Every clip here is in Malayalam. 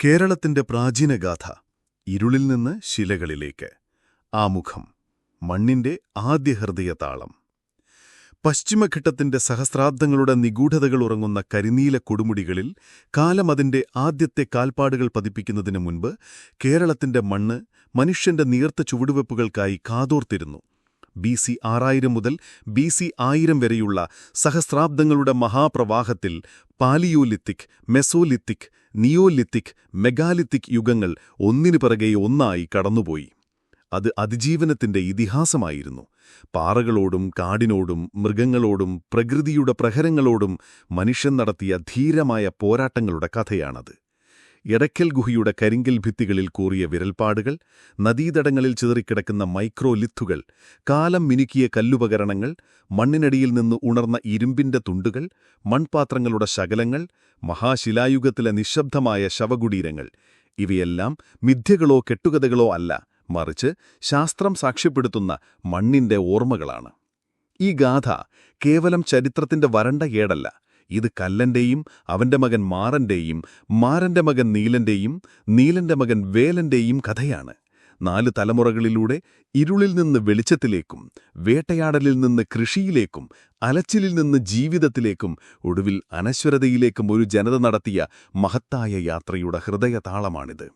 കേരളത്തിന്റെ പ്രാചീനഗാഥ ഇരുളിൽ നിന്ന് ശിലകളിലേക്ക്. ആമുഖം മണ്ണിന്റെ ആദ്യ ഹൃദയതാളം. പശ്ചിമഘട്ടത്തിന്റെ സഹസ്രാബ്ദങ്ങളുടെ നിഗൂഢതകൾ ഉറങ്ങുന്ന കരിനീല കൊടുമുടികളിൽ കാലം അതിന്റെ ആദ്യത്തെ കാൽപ്പാടുകൾ പതിപ്പിക്കുന്നതിന് മുൻപ് കേരളത്തിന്റെ മണ്ണ് മനുഷ്യന്റെ നീർത്ത ചുവടുവെപ്പുകൾക്കായി കാതോർത്തിരുന്നു. ബി സി ആറായിരം മുതൽ ബി സി ആയിരം വരെയുള്ള സഹസ്രാബ്ദങ്ങളുടെ മഹാപ്രവാഹത്തിൽ പാലിയോലിത്തിക് മെസോലിത്തിക് നിയോലിത്തിക് മെഗാലിത്തിക് യുഗങ്ങൾ ഒന്നിനു പിറകെ ഒന്നായി കടന്നുപോയി. അത് അതിജീവനത്തിന്റെ ഇതിഹാസമായിരുന്നു. പാറകളോടും കാടിനോടും മൃഗങ്ങളോടും പ്രകൃതിയുടെ പ്രഹരങ്ങളോടും മനുഷ്യൻ നടത്തിയ ധീരമായ പോരാട്ടങ്ങളുടെ കഥയാണത്. എടക്കൽ ഗുഹയുടെ കരിങ്കൽ ഭിത്തികളിൽ കൂറിയ വിരൽപ്പാടുകൾ നദീതടങ്ങളിൽ ചിതറിക്കിടക്കുന്ന മൈക്രോലിത്തുകൾ കാലം മിനുക്കിയ കല്ലുപകരണങ്ങൾ മണ്ണിനടിയിൽ നിന്ന് ഉണർന്ന ഇരുമ്പിന്റെ തുണ്ടുകൾ മൺപാത്രങ്ങളുടെ ശകലങ്ങൾ മഹാശിലായുഗത്തിലെ നിശബ്ദമായ ശവകുടീരങ്ങൾ. ഇവയെല്ലാം മിഥ്യകളോ കെട്ടുകഥകളോ അല്ല മറിച്ച് ശാസ്ത്രം സാക്ഷ്യപ്പെടുത്തുന്ന മണ്ണിന്റെ ഓർമ്മകളാണ്. ഈ ഗാഥ കേവലം ചരിത്രത്തിന്റെ വരണ്ട ഏടല്ല ഇത് കല്ലന്റെയും അവന്റെ മകൻ മാറന്റെയും മാരന്റെ മകൻ നീലന്റെയും നീലന്റെ മകൻ വേലന്റെയും കഥയാണ്. നാല് തലമുറകളിലൂടെ ഇരുളിൽ നിന്ന് വെളിച്ചത്തിലേക്കും വേട്ടയാടലിൽ നിന്ന് കൃഷിയിലേക്കും അലച്ചിലിൽ നിന്ന് ജീവിതത്തിലേക്കും ഒടുവിൽ അനശ്വരതയിലേക്കും ഒരു ജനത നടത്തിയ മഹത്തായ യാത്രയുടെ ഹൃദയതാളമാണിത്.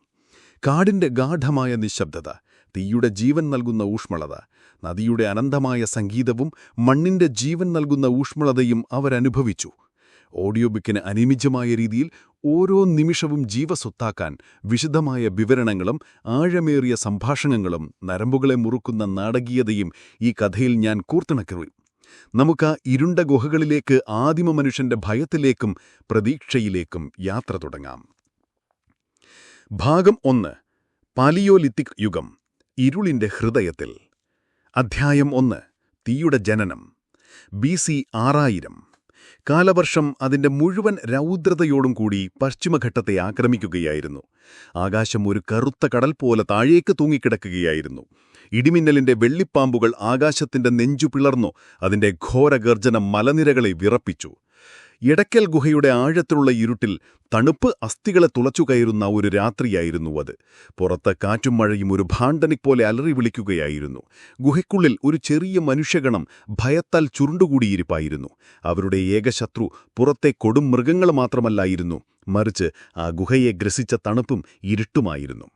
കാടിന്റെ ഗാഠമായ നിശബ്ദത തീയുടെ ജീവൻ നൽകുന്ന ഊഷ്മളത നദിയുടെ അനന്തമായ സംഗീതവും മണ്ണിന്റെ ജീവൻ നൽകുന്ന ഊഷ്മളതയും അവരനുഭവിച്ചു. ഓഡിയോ ബുക്കിന് അനിമിജമായ രീതിയിൽ ഓരോ നിമിഷവും ജീവസ്വത്താക്കാൻ വിശദമായ വിവരണങ്ങളും ആഴമേറിയ സംഭാഷണങ്ങളും നരമ്പുകളെ മുറുക്കുന്ന നാടകീയതയും ഈ കഥയിൽ ഞാൻ കൂർത്തിണക്കറി നമുക്ക് ഇരുണ്ട ഗുഹകളിലേക്ക് ആദിമ മനുഷ്യന്റെ ഭയത്തിലേക്കും പ്രതീക്ഷയിലേക്കും യാത്ര തുടങ്ങാം. ഭാഗം ഒന്ന് പാലിയോലിത്തിക് യുഗം ഇരുളിന്റെ ഹൃദയത്തിൽ. അധ്യായം ഒന്ന് തീയുടെ ജനനം ബി സി ആറായിരം. കാലവർഷം അതിന്റെ മുഴുവൻ രൗദ്രതയോടും കൂടി പശ്ചിമഘട്ടത്തെ ആക്രമിക്കുകയായിരുന്നു. ആകാശം ഒരു കറുത്ത കടൽ പോലെ താഴേക്ക് തൂങ്ങിക്കിടക്കുകയായിരുന്നു. ഇടിമിന്നലിന്റെ വെള്ളിപ്പാമ്പുകൾ ആകാശത്തിന്റെ നെഞ്ചു പിളർന്നു അതിന്റെ ഘോരഗർജനം മലനിരകളെ വിറപ്പിച്ചു. ഇടയ്ക്കൽ ഗുഹയുടെ ആഴത്തിലുള്ള ഇരുട്ടിൽ തണുപ്പ് അസ്ഥികളെ തുളച്ചുകയറുന്ന ഒരു രാത്രിയായിരുന്നു അത്. പുറത്ത് കാറ്റും മഴയും ഒരു ഭാണ്ഡനിക് പോലെ അലറി വിളിക്കുകയായിരുന്നു. ഗുഹയ്ക്കുള്ളിൽ ഒരു ചെറിയ മനുഷ്യഗണം ഭയത്താൽ ചുരുണ്ടുകൂടിയിരിപ്പായിരുന്നു. അവരുടെ ഏകശത്രു പുറത്തെ കൊടും മൃഗങ്ങൾ മാത്രമല്ലായിരുന്നു. മറിച്ച് ആ ഗുഹയെ ഗ്രസിച്ച തണുപ്പും ഇരുട്ടുമായിരുന്നു.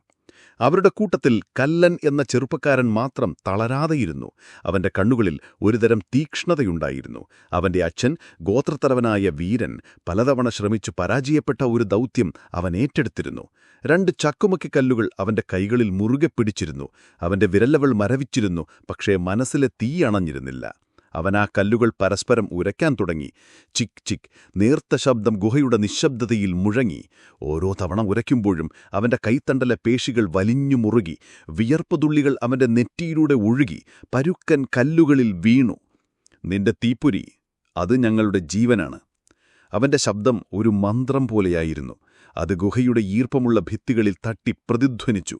അവരുടെ കൂട്ടത്തിൽ കല്ലൻ എന്ന ചെറുപ്പക്കാരൻ മാത്രം തളരാതെയിരുന്നു. അവന്റെ കണ്ണുകളിൽ ഒരുതരം തീക്ഷ്ണതയുണ്ടായിരുന്നു. അവന്റെ അച്ഛൻ ഗോത്രത്തലവനായ വീരൻ പലതവണ ശ്രമിച്ചു പരാജയപ്പെട്ട ഒരു ദൗത്യം അവൻ ഏറ്റെടുത്തിരുന്നു. രണ്ട് ചക്കുമക്കി കല്ലുകൾ അവന്റെ കൈകളിൽ മുറുകെ പിടിച്ചിരുന്നു. അവന്റെ വിരലവൾ മരവിച്ചിരുന്നു പക്ഷേ മനസ്സിലെ തീ അണഞ്ഞിരുന്നില്ല. അവൻ ആ കല്ലുകൾ പരസ്പരം ഉരയ്ക്കാൻ തുടങ്ങി. ചിക് ചിക് നേർത്ത ശബ്ദം ഗുഹയുടെ നിശബ്ദതയിൽ മുഴങ്ങി. ഓരോ തവണ ഉരയ്ക്കുമ്പോഴും അവന്റെ കൈത്തണ്ടലെ പേശികൾ വലിഞ്ഞു മുറുകി. വിയർപ്പുതുള്ളികൾ അവന്റെ നെറ്റിയിലൂടെ ഒഴുകി. പരുക്കൻ കല്ലുകളിൽ വീണു. നിന്റെ തീപ്പൊരി അത് ഞങ്ങളുടെ ജീവനാണ്. അവന്റെ ശബ്ദം ഒരു മന്ത്രം പോലെയായിരുന്നു. അത് ഗുഹയുടെ ഈർപ്പമുള്ള ഭിത്തികളിൽ തട്ടി പ്രതിധ്വനിച്ചു.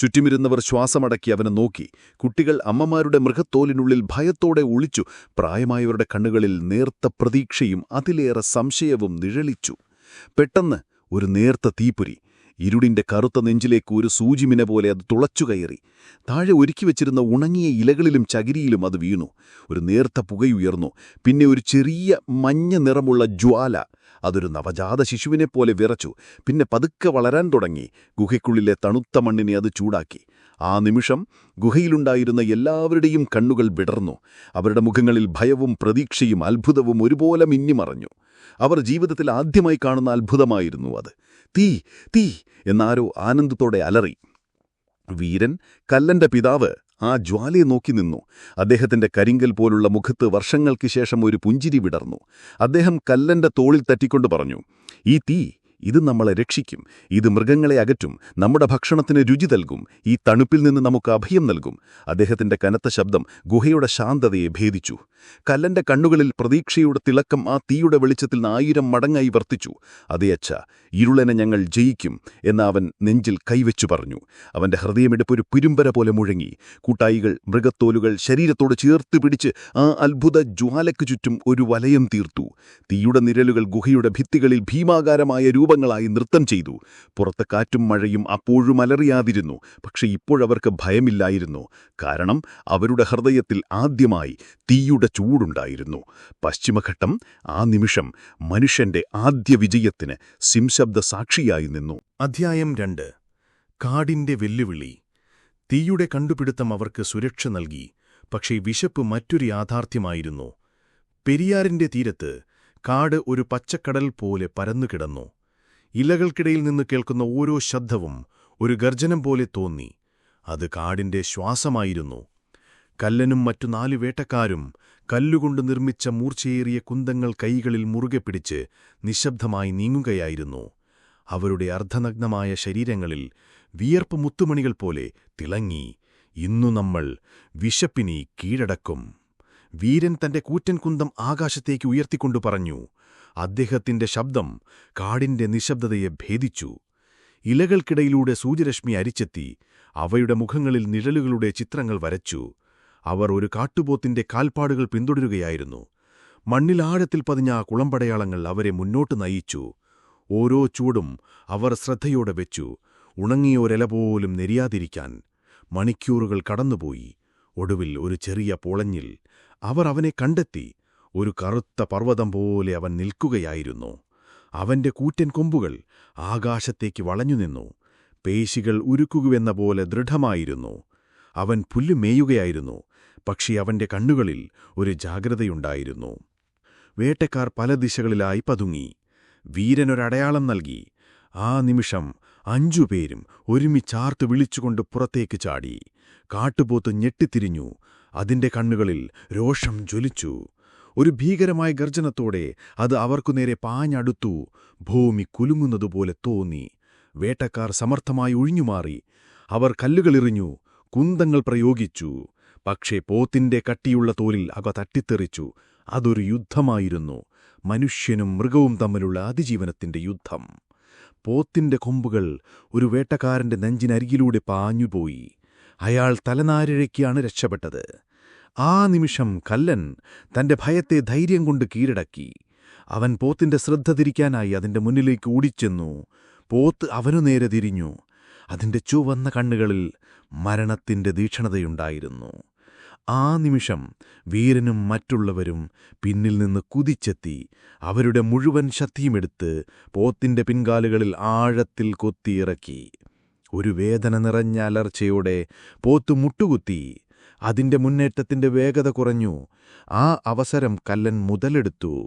ചുറ്റുമിരുന്നവർ ശ്വാസമടക്കി അവനെ നോക്കി. കുട്ടികൾ അമ്മമാരുടെ മൃഗത്തോലിനുള്ളിൽ ഭയത്തോടെ ഒളിച്ചു. പ്രായമായവരുടെ കണ്ണുകളിൽ നേർത്ത പ്രതീക്ഷയും അതിലേറെ സംശയവും നിഴലിച്ചു. പെട്ടെന്ന് ഒരു നേർത്ത തീപുരി ഇരുടിന്റെ കറുത്ത നെഞ്ചിലേക്ക് ഒരു സൂചിമിന പോലെ അത് തുളച്ചുകയറി താഴെ ഒരുക്കി വെച്ചിരുന്ന ഉണങ്ങിയ ഇലകളിലും ചകിരിയിലും അത് വീണു. ഒരു നേർത്ത പുകയുയർന്നു. പിന്നെ ഒരു ചെറിയ മഞ്ഞ നിറമുള്ള ജ്വാല. അതൊരു നവജാത ശിശുവിനെപ്പോലെ വിറച്ചു. പിന്നെ പതുക്കെ വളരാൻ തുടങ്ങി. ഗുഹയ്ക്കുള്ളിലെ തണുത്ത മണ്ണിനെ അത് ചൂടാക്കി. ആ നിമിഷം ഗുഹയിലുണ്ടായിരുന്ന എല്ലാവരുടെയും കണ്ണുകൾ വിടർന്നു. അവരുടെ മുഖങ്ങളിൽ ഭയവും പ്രതീക്ഷയും അത്ഭുതവും ഒരുപോലെ മിന്നിമറഞ്ഞു. അവർ ജീവിതത്തിൽ ആദ്യമായി കാണുന്ന അത്ഭുതമായിരുന്നു അത്. തീ തീ! എന്നാരോ ആനന്ദത്തോടെ അലറി. വീരൻ കല്ലന്റെ പിതാവ് ആ ജ്വാലയെ നോക്കി നിന്നു. അദ്ദേഹത്തിന്റെ കരിങ്കൽ പോലുള്ള മുഖത്ത് വർഷങ്ങൾക്ക് ശേഷം ഒരു പുഞ്ചിരി വിടർന്നു. അദ്ദേഹം കല്ലന്റെ തോളിൽ തട്ടിക്കൊണ്ട് പറഞ്ഞു ഈ തീ ഇത് നമ്മളെ രക്ഷിക്കും. ഇത് മൃഗങ്ങളെ അകറ്റും. നമ്മുടെ ഭക്ഷണത്തിന് രുചി നൽകും. ഈ തണുപ്പിൽ നിന്ന് നമുക്ക് അഭയം നൽകും. അദ്ദേഹത്തിന്റെ കനത്ത ശബ്ദം ഗുഹയുടെ ശാന്തതയെ ഭേദിച്ചു. കല്ലന്റെ കണ്ണുകളിൽ പ്രതീക്ഷയുടെ തിളക്കം ആ തീയുടെ വെളിച്ചത്തിൽ ആയിരം മടങ്ങായി വർത്തിച്ചു. അതേ അച്ഛ ഇരുളനെ ഞങ്ങൾ ജയിക്കും എന്ന് അവൻ നെഞ്ചിൽ കൈവച്ചു പറഞ്ഞു. അവന്റെ ഹൃദയമെടുപ്പ് ഒരു പിരുമ്പര പോലെ മുഴങ്ങി. കൂട്ടായികൾ മൃഗത്തോലുകൾ ശരീരത്തോട് ചേർത്ത് പിടിച്ച് ആ അത്ഭുത ജ്വാലയ്ക്ക് ചുറ്റും ഒരു വലയം തീർത്തു. തീയുടെ നിഴലുകൾ ഗുഹയുടെ ഭിത്തികളിൽ ഭീമാകാരമായ രൂപ രൂപങ്ങളായി നൃത്തം ചെയ്തു. പുറത്ത് കാറ്റും മഴയും അപ്പോഴും അലറിയാതിരുന്നു. പക്ഷെ ഇപ്പോഴവർക്ക് ഭയമില്ലായിരുന്നു. കാരണം അവരുടെ ഹൃദയത്തിൽ ആദ്യമായി തീയുടെ ചൂടുണ്ടായിരുന്നു. പശ്ചിമഘട്ടം ആ നിമിഷം മനുഷ്യന്റെ ആദ്യ വിജയത്തിന് സിംശബ്ദ സാക്ഷിയായി നിന്നു. അധ്യായം രണ്ട്. കാടിന്റെ വെല്ലുവിളി. തീയുടെ കണ്ടുപിടുത്തം അവർക്ക് സുരക്ഷ നൽകി. പക്ഷേ വിശപ്പ് മറ്റൊരു യാഥാർത്ഥ്യമായിരുന്നു. പെരിയാറിന്റെ തീരത്ത് കാട് ഒരു പച്ചക്കടൽ പോലെ പരന്നുകിടന്നു. ഇലകൾക്കിടയിൽ നിന്ന് കേൾക്കുന്ന ഓരോ ശബ്ദവും ഒരു ഗർജനം പോലെ തോന്നി. അത് കാടിന്റെ ശ്വാസമായിരുന്നു. കല്ലനും മറ്റു നാലു വേട്ടക്കാരും കല്ലുകൊണ്ട് നിർമ്മിച്ച മൂർച്ചയേറിയ കുന്തങ്ങൾ കൈകളിൽ മുറുകെ പിടിച്ച് നിശബ്ദമായി നീങ്ങുകയായിരുന്നു. അവരുടെ അർദ്ധനഗ്നമായ ശരീരങ്ങളിൽ വിയർപ്പ് മുത്തുമണികൾ പോലെ തിളങ്ങി. ഇന്നു നമ്മൾ വിശപ്പിനി കീഴടക്കും. വീരൻ തന്റെ കൂറ്റൻ കുന്തം ആകാശത്തേക്ക് ഉയർത്തിക്കൊണ്ടു പറഞ്ഞു. അദ്ദേഹത്തിന്റെ ശബ്ദം കാടിന്റെ നിശബ്ദതയെ ഭേദിച്ചു. ഇലകൾക്കിടയിലൂടെ സൂര്യരശ്മി അരിച്ചെത്തി അവയുടെ മുഖങ്ങളിൽ നിഴലുകളുടെ ചിത്രങ്ങൾ വരച്ചു. അവർ ഒരു കാട്ടുപോത്തിന്റെ കാൽപ്പാടുകൾ പിന്തുടരുകയായിരുന്നു. മണ്ണിലാഴത്തിൽ പതിഞ്ഞ ആ കുളമ്പടയാളങ്ങൾ അവരെ മുന്നോട്ട് നയിച്ചു. ഓരോ ചൂടും അവർ ശ്രദ്ധയോടെ വെച്ചു. ഉണങ്ങിയൊരല പോലും നെരിയാതിരിക്കാൻ മണിക്കൂറുകൾ കടന്നുപോയി. ഒടുവിൽ ഒരു ചെറിയ പൊളഞ്ഞിൽ അവർ അവനെ കണ്ടെത്തി. ഒരു കറുത്ത പർവതം പോലെ അവൻ നിൽക്കുകയായിരുന്നു. അവന്റെ കൂറ്റൻ കൊമ്പുകൾ ആകാശത്തേക്ക് വളഞ്ഞുനിന്നു പേശികൾ ഉരുക്കുകുവെന്ന പോലെ ദൃഢമായിരുന്നു. അവൻ പുല്ലു മേയുകയായിരുന്നു പക്ഷേ അവന്റെ കണ്ണുകളിൽ ഒരു ജാഗ്രതയുണ്ടായിരുന്നു. വേട്ടക്കാർ പല ദിശകളിലായി പതുങ്ങി. വീരനൊരടയാളം നൽകി. ആ നിമിഷം അഞ്ചുപേരും ഒരുമിച്ചാർത്ത് വിളിച്ചുകൊണ്ട് പുറത്തേക്ക് ചാടി. കാട്ടുപോത്ത് ഞെട്ടിത്തിരിഞ്ഞു. അതിന്റെ കണ്ണുകളിൽ രോഷം ജ്വലിച്ചു. ഒരു ഭീകരമായ ഗർജനത്തോടെ അത് അവർക്കുനേരെ പാഞ്ഞടുത്തു. ഭൂമി കുലുങ്ങുന്നതുപോലെ തോന്നി. വേട്ടക്കാർ സമർത്ഥമായി ഒഴിഞ്ഞുമാറി. അവർ കല്ലുകളെറിഞ്ഞു. കുന്തങ്ങൾ പ്രയോഗിച്ചു. പക്ഷേ പോത്തിന്റെ കട്ടിയുള്ള തോലിൽ അവ തട്ടിത്തെറിച്ചു. അതൊരു യുദ്ധമായിരുന്നു. മനുഷ്യനും മൃഗവും തമ്മിലുള്ള അതിജീവനത്തിന്റെ യുദ്ധം. പോത്തിന്റെ കൊമ്പുകൾ ഒരു വേട്ടക്കാരന്റെ നെഞ്ചിനരികിലൂടെ പാഞ്ഞുപോയി. അയാൾ തലനാരിഴയ്ക്കാണ് രക്ഷപ്പെട്ടത്. ആ നിമിഷം കല്ലൻ തന്റെ ഭയത്തെ ധൈര്യം കൊണ്ട് കീഴടക്കി. അവൻ പോത്തിന്റെ ശ്രദ്ധ തിരിക്കാനായി അതിന്റെ മുന്നിലേക്ക് ഓടിച്ചെന്നു. പോത്ത് അവനു നേരെ തിരിഞ്ഞു. അതിന്റെ ചുവന്ന കണ്ണുകളിൽ മരണത്തിന്റെ ദീക്ഷണതയുണ്ടായിരുന്നു ആ നിമിഷം വീരനും മറ്റുള്ളവരും പിന്നിൽ നിന്ന് കുതിച്ചെത്തി. അവരുടെ മുഴുവൻ ശക്തിയുമെടുത്ത് പോത്തിന്റെ പിൻകാലുകളിൽ ആഴത്തിൽ കൊത്തിയിറക്കി. ഒരു വേദന നിറഞ്ഞ അലർച്ചയോടെ പോത്ത് മുട്ടുകുത്തി. അതിന്റെ മുന്നേറ്റത്തിന്റെ വേഗത കുറഞ്ഞു. ആ അവസരം കല്ലൻ മുതലെടുത്തു.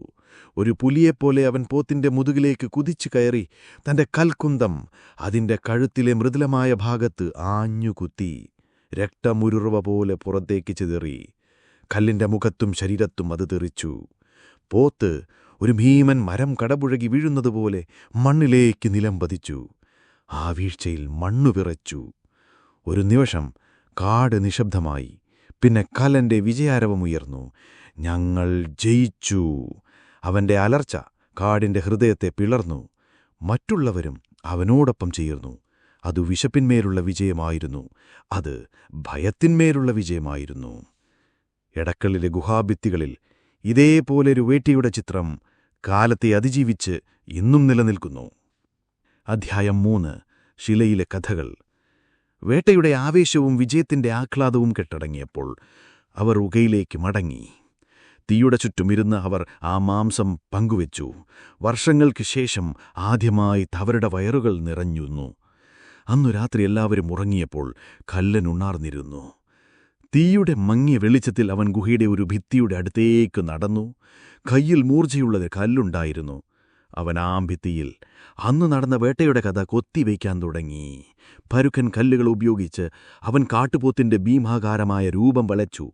ഒരു പുലിയെപ്പോലെ അവൻ പോത്തിന്റെ മുതുകിലേക്ക് കുതിച്ചു കയറി തന്റെ കൽക്കുന്തം അതിന്റെ കഴുത്തിലെ മൃദുലമായ ഭാഗത്ത് ആഞ്ഞുകുത്തി. രക്തമുരുറവ പോലെ പുറത്തേക്ക് ചിതറി. കല്ലിന്റെ മുഖത്തും ശരീരത്തും അത് തെറിച്ചു. പോത്ത് ഒരു ഭീമൻ മരം കടപുഴകി വീഴുന്നതുപോലെ മണ്ണിലേക്ക് നിലം പതിച്ചു. ആ വീഴ്ചയിൽ മണ്ണു വിറച്ചു. ഒരു നിമിഷം കാട് നിശബ്ദമായി. പിന്നെ കലന്റെ വിജയാരവമുയർന്നു ഞങ്ങൾ ജയിച്ചു. അവന്റെ അലർച്ച കാടിന്റെ ഹൃദയത്തെ പിളർന്നു. മറ്റുള്ളവരും അവനോടൊപ്പം ചേർന്നു. അത് വിശപ്പിന്മേലുള്ള വിജയമായിരുന്നു. അത് ഭയത്തിന്മേലുള്ള വിജയമായിരുന്നു. എടക്കളിലെ ഗുഹാഭിത്തികളിൽ ഇതേപോലൊരു വേട്ടിയുടെ ചിത്രം കാലത്തെ അതിജീവിച്ച് ഇന്നും നിലനിൽക്കുന്നു. അധ്യായം മൂന്ന്. ശിലയിലെ കഥകൾ. വേട്ടയുടെ ആവേശവും വിജയത്തിന്റെ ആഹ്ലാദവും കെട്ടടങ്ങിയപ്പോൾ അവർ ഉകയിലേക്ക് മടങ്ങി. തീയുടെ ചുറ്റുമിരുന്ന് അവർ ആ മാംസം പങ്കുവെച്ചു. വർഷങ്ങൾക്ക് ശേഷം ആദ്യമായി അവരുടെ വയറുകൾ നിറഞ്ഞുന്നു. അന്നു രാത്രി എല്ലാവരും ഉറങ്ങിയപ്പോൾ കല്ലൻ ഉണ്ണാർന്നിരുന്നു തീയുടെ മങ്ങിയ വെളിച്ചത്തിൽ അവൻ ഗുഹയുടെ ഒരു ഭിത്തിയുടെ അടുത്തേക്ക് നടന്നു. കയ്യിൽ മൂർച്ചയുള്ളത് കല്ലുണ്ടായിരുന്നു. അവൻ ആ ഭിത്തിയിൽ അന്നു നടന്ന വേട്ടയുടെ കഥ കൊത്തിവയ്ക്കാൻ തുടങ്ങി. പരുക്കൻ കല്ലുകൾ ഉപയോഗിച്ച് അവൻ കാട്ടുപോത്തിന്റെ ഭീമാകാരമായ രൂപം വളച്ചു.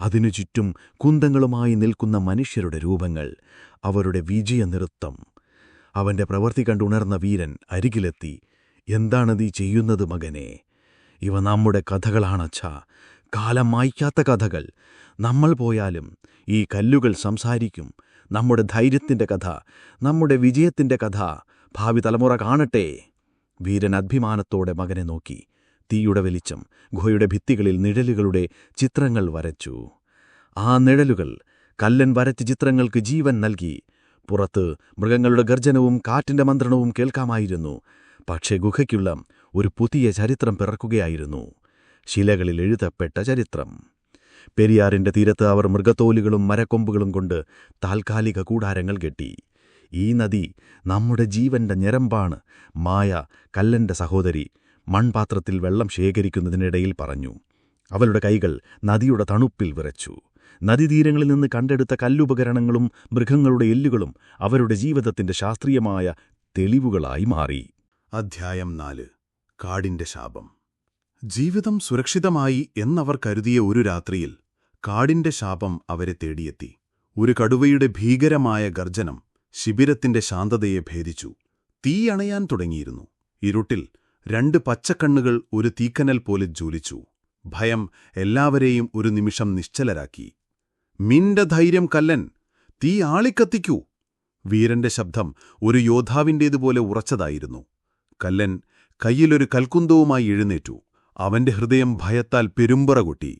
അതിനു ചുറ്റും കുന്തങ്ങളുമായി നിൽക്കുന്ന മനുഷ്യരുടെ രൂപങ്ങൾ അവരുടെ വിജയനൃത്തം അവന്റെ പ്രവൃത്തി കണ്ടുണർന്ന വീരൻ അരികിലെത്തി. എന്താണതീ ചെയ്യുന്നത് മകനെ? ഇവ നമ്മുടെ കഥകളാണച്ഛാ. കാലം മായ്ക്കാത്ത കഥകൾ. നമ്മൾ പോയാലും ഈ കല്ലുകൾ സംസാരിക്കും. നമ്മുടെ ധൈര്യത്തിന്റെ കഥ നമ്മുടെ വിജയത്തിന്റെ കഥ ഭാവി തലമുറ കാണട്ടെ. വീരൻ അഭിമാനത്തോടെ മകനെ നോക്കി തീയുടെ വെളിച്ചം ഗുഹയുടെ ഭിത്തികളിൽ നിഴലുകളുടെ ചിത്രങ്ങൾ വരച്ചു. ആ നിഴലുകൾ കല്ലൻ വരച്ച ചിത്രങ്ങൾക്ക് ജീവൻ നൽകി. പുറത്ത് മൃഗങ്ങളുടെ ഗർജനവും കാറ്റിന്റെ മന്ത്രണവും കേൾക്കാമായിരുന്നു. പക്ഷേ ഗുഹയ്ക്കുള്ള ഒരു പുതിയ ചരിത്രം പിറക്കുകയായിരുന്നു. ശിലകളിൽ എഴുതപ്പെട്ട ചരിത്രം. പെരിയാറിന്റെ തീരത്ത് അവർ മൃഗത്തോലുകളും മരക്കൊമ്പുകളും കൊണ്ട് താൽക്കാലിക കൂടാരങ്ങൾ കെട്ടി. ഈ നദി നമ്മുടെ ജീവന്റെ ഞരമ്പാണ് മായ കല്ലന്റെ സഹോദരി മൺപാത്രത്തിൽ വെള്ളം ശേഖരിക്കുന്നതിനിടയിൽ പറഞ്ഞു. അവളുടെ കൈകൾ നദിയുടെ തണുപ്പിൽ വിറച്ചു. നദീതീരങ്ങളിൽ നിന്ന് കണ്ടെടുത്ത കല്ലുപകരണങ്ങളും മൃഗങ്ങളുടെ എല്ലുകളും അവരുടെ ജീവിതത്തിന്റെ ശാസ്ത്രീയമായ തെളിവുകളായി മാറി. അധ്യായം നാല്. കാടിന്റെ ശാപം. ജീവിതം സുരക്ഷിതമായി എന്നവർ കരുതിയ ഒരു രാത്രിയിൽ കാടിന്റെ ശാപം അവരെ തേടിയെത്തി. ഒരു കടുവയുടെ ഭീകരമായ ഗർജനം ശിബിരത്തിന്റെ ശാന്തതയെ ഭേദിച്ചു. തീയണയാൻ തുടങ്ങിയിരുന്നു. ഇരുട്ടിൽ രണ്ട് പച്ചക്കണ്ണുകൾ ഒരു തീക്കനൽ പോലെ ജ്വലിച്ചു. ഭയം എല്ലാവരെയും ഒരു നിമിഷം നിശ്ചലരാക്കി. മിന്റെ ധൈര്യം കല്ലൻ തീ ആളിക്കത്തിക്കൂ! വീരന്റെ ശബ്ദം ഒരു യോദ്ധാവിന്റേതുപോലെ ഉറച്ചതായിരുന്നു. കല്ലൻ കയ്യിലൊരു കൽക്കുന്തവുമായി എഴുന്നേറ്റു. അവന്റെ ഹൃദയം ഭയത്താൽ പെരുമ്പറ കൊട്ടി.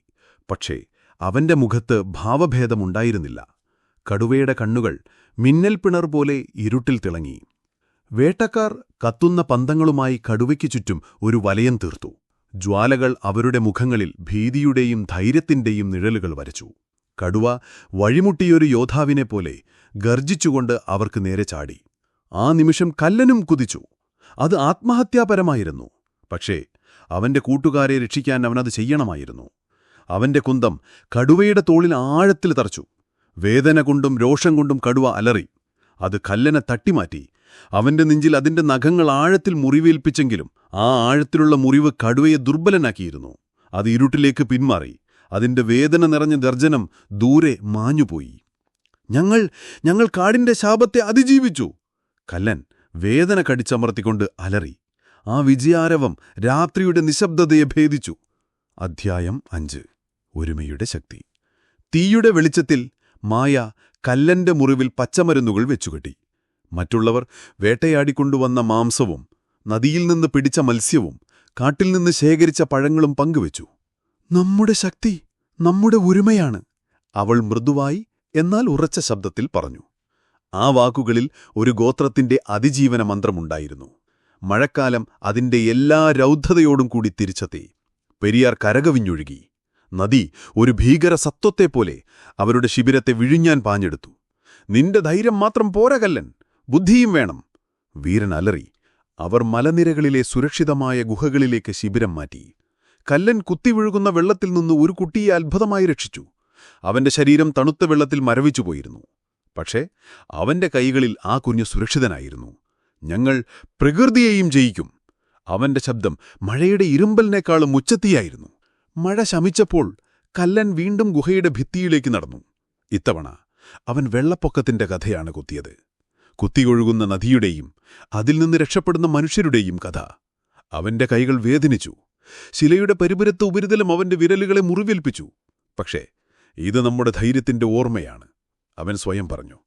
പക്ഷേ അവന്റെ മുഖത്ത് ഭാവഭേദമുണ്ടായിരുന്നില്ല കടുവയുടെ കണ്ണുകൾ മിന്നൽ പിണർ പോലെ ഇരുട്ടിൽ തിളങ്ങി. വേട്ടക്കാർ കത്തുന്ന പന്തങ്ങളുമായി കടുവയ്ക്കു ചുറ്റും ഒരു വലയം തീർത്തു. ജ്വാലകൾ അവരുടെ മുഖങ്ങളിൽ ഭീതിയുടെയും ധൈര്യത്തിന്റെയും നിഴലുകൾ വരച്ചു. കടുവ വഴിമുട്ടിയൊരു യോദ്ധാവിനെപ്പോലെ ഗർജിച്ചുകൊണ്ട് അവർക്ക് നേരെ ചാടി. ആ നിമിഷം കല്ലനും കുതിച്ചു. അത് ആത്മഹത്യാപരമായിരുന്നു. പക്ഷേ അവന്റെ കൂട്ടുകാരെ രക്ഷിക്കാൻ അവനത് ചെയ്യണമായിരുന്നു. അവന്റെ കുന്തം കടുവയുടെ തോളിൽ ആഴത്തിൽ തറച്ചു. വേദന കൊണ്ടും രോഷം കൊണ്ടും കടുവ അലറി. അത് കല്ലനെ തട്ടിമാറ്റി. അവന്റെ നെഞ്ചിൽ അതിന്റെ നഖങ്ങൾ ആഴത്തിൽ മുറിവേൽപ്പിച്ചെങ്കിലും ആ ആഴത്തിലുള്ള മുറിവ് കടുവയെ ദുർബലനാക്കിയിരുന്നു. അത് ഇരുട്ടിലേക്ക് പിന്മാറി. അതിന്റെ വേദന നിറഞ്ഞ ദർജനം ദൂരെ മാഞ്ഞുപോയി. ഞങ്ങൾ ഞങ്ങൾ കാടിന്റെ ശാപത്തെ അതിജീവിച്ചു. കല്ലൻ വേദന കടിച്ചമർത്തിക്കൊണ്ട് അലറി. ആ വിജയാരവം രാത്രിയുടെ നിശബ്ദതയെ ഭേദിച്ചു. അധ്യായം അഞ്ച്. ഒരുമയുടെ ശക്തി. തീയുടെ വെളിച്ചത്തിൽ മായ കല്ലന്റെ മുറിവിൽ പച്ചമരുന്നുകൾ വെച്ചുകെട്ടി. മറ്റുള്ളവർ വേട്ടയാടിക്കൊണ്ടുവന്ന മാംസവും നദിയിൽ നിന്ന് പിടിച്ച മത്സ്യവും കാട്ടിൽ നിന്ന് ശേഖരിച്ച പഴങ്ങളും പങ്കുവച്ചു. നമ്മുടെ ശക്തി നമ്മുടെ ഒരുമയാണ് അവൾ മൃദുവായി എന്നാൽ ഉറച്ച ശബ്ദത്തിൽ പറഞ്ഞു. ആ വാക്കുകളിൽ ഒരു ഗോത്രത്തിന്റെ അതിജീവന മന്ത്രമുണ്ടായിരുന്നു മഴക്കാലം അതിന്റെ എല്ലാ രൗദ്ധതയോടും കൂടി തിരിച്ചെത്തി. പെരിയാർ കരകവിഞ്ഞൊഴുകി. നദി ഒരു ഭീകര സത്വത്തെപ്പോലെ അവരുടെ ശിബിരത്തെ വിഴിഞ്ഞാൻ പാഞ്ഞെടുത്തു. നിന്റെ ധൈര്യം മാത്രം പോരകല്ലൻ ബുദ്ധിയും വേണം. വീരൻ അലറി. അവർ മലനിരകളിലെ സുരക്ഷിതമായ ഗുഹകളിലേക്ക് ശിബിരം മാറ്റി. കല്ലൻ കുത്തിവിഴുകുന്ന വെള്ളത്തിൽ നിന്ന് ഒരു കുട്ടിയെ അത്ഭുതമായി രക്ഷിച്ചു. അവന്റെ ശരീരം തണുത്ത വെള്ളത്തിൽ മരവിച്ചുപോയിരുന്നു. പക്ഷേ അവന്റെ കൈകളിൽ ആ കുഞ്ഞ് സുരക്ഷിതനായിരുന്നു. ഞങ്ങൾ പ്രകൃതിയെയും ജയിക്കും. അവന്റെ ശബ്ദം മഴയുടെ ഇരുമ്പലിനേക്കാളും ഉച്ചത്തിയായിരുന്നു മഴ ശമിച്ചപ്പോൾ കല്ലൻ വീണ്ടും ഗുഹയുടെ ഭിത്തിയിലേക്ക് നടന്നു. ഇത്തവണ അവൻ വെള്ളപ്പൊക്കത്തിന്റെ കഥയാണ് കുത്തിയത്. കുത്തിയൊഴുകുന്ന നദിയുടെയും അതിൽ നിന്ന് രക്ഷപ്പെടുന്ന മനുഷ്യരുടെയും കഥ. അവന്റെ കൈകൾ വേദനിച്ചു. ശിലയുടെ പരിപുരത്ത ഉപരിതലം അവന്റെ വിരലുകളെ മുറിവേൽപ്പിച്ചു. പക്ഷേ ഇത് നമ്മുടെ ധൈര്യത്തിന്റെ ഓർമ്മയാണ്. അവൻ സ്വയം പറഞ്ഞു